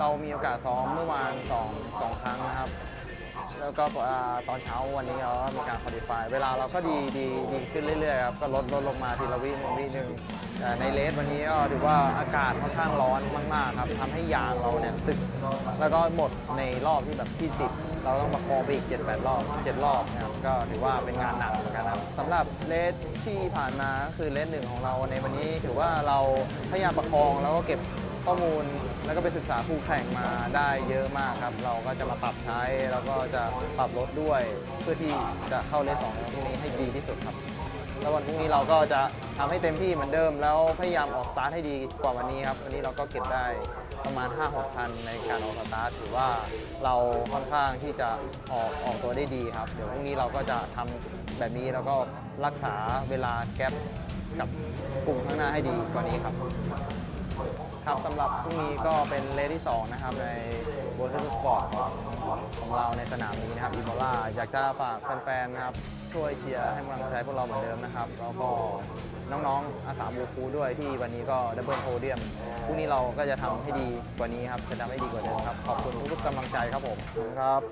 เรามีโอกาสซ้อมเมื่อวานสองสองครั้งนะครับ แล้วก็อ่าตอนเช้าวันนี้เราก็มีการคอดิฟายเวลาเราก็ดีดีดีขึ้นเรื่อยๆครับก็ลดลดลงมาทีละวิหนึ่งวิหนึ่งแต่ในเลสวันนี้ก็ถือว่าอากาศค่อนข้างร้อนมากๆครับทำให้ยางเราเนี่ยสึก แล้วก็หมดในรอบที่แบบที่สิบเราต้องประคองไปอีก 7-8 รอบ 7 รอบนะครับก็ถือว่าเป็นงานหนักเหมือนกันครับสำหรับเลสที่ผ่านมาก็คือเลสหนึ่งของเราในวันนี้ถือว่าเราพยายามประคองแล้วก็เก็บ ข้อมูลแล้วก็ไปศึกษาคู่แข่งมาได้เยอะมากครับ เราก็จะมาปรับใช้แล้วก็จะปรับลดด้วย เพื่อที่จะเข้าเลสสองในวันพรุ่งนี้ให้ดีที่สุดครับ แล้ววันพรุ่งนี้เราก็จะทำให้เต็มที่เหมือนเดิม แล้วพยายามออกสตาร์ทให้ดีกว่าวันนี้ครับวันนี้เราก็เก็บได้ประมาณ 5-6พันในการออกสตาร์ทถือว่าเราค่อนข้างที่จะออกออกตัวได้ดีครับ เดี๋ยวพรุ่งนี้เราก็จะทำแบบนี้แล้วก็รักษาเวลาแก๊ปกับกลุ่มข้างหน้าให้ดีกว่านี้ครับ ครับสำหรับพรุ่งนี้ก็เป็นเลสที่ 2 นะครับ ในโบส t สปอร์ตของเราในสนามนี้นะครับอีโบลาอยากจะฝากแฟนๆนะครับ ช่วยเชียร์ให้กำลังใจพวกเราเหมือนเดิมนะครับ แล้วก็น้องๆอาสาบูคูด้วยที่วันนี้ก็ดับเบิลโพเดียมพรุ่งนี้เราก็จะทำให้ดีกว่านี้ครับจะทำให้ดีกว่าเดิมครับ ขอบคุณทุกๆกำลังใจครับผมครับ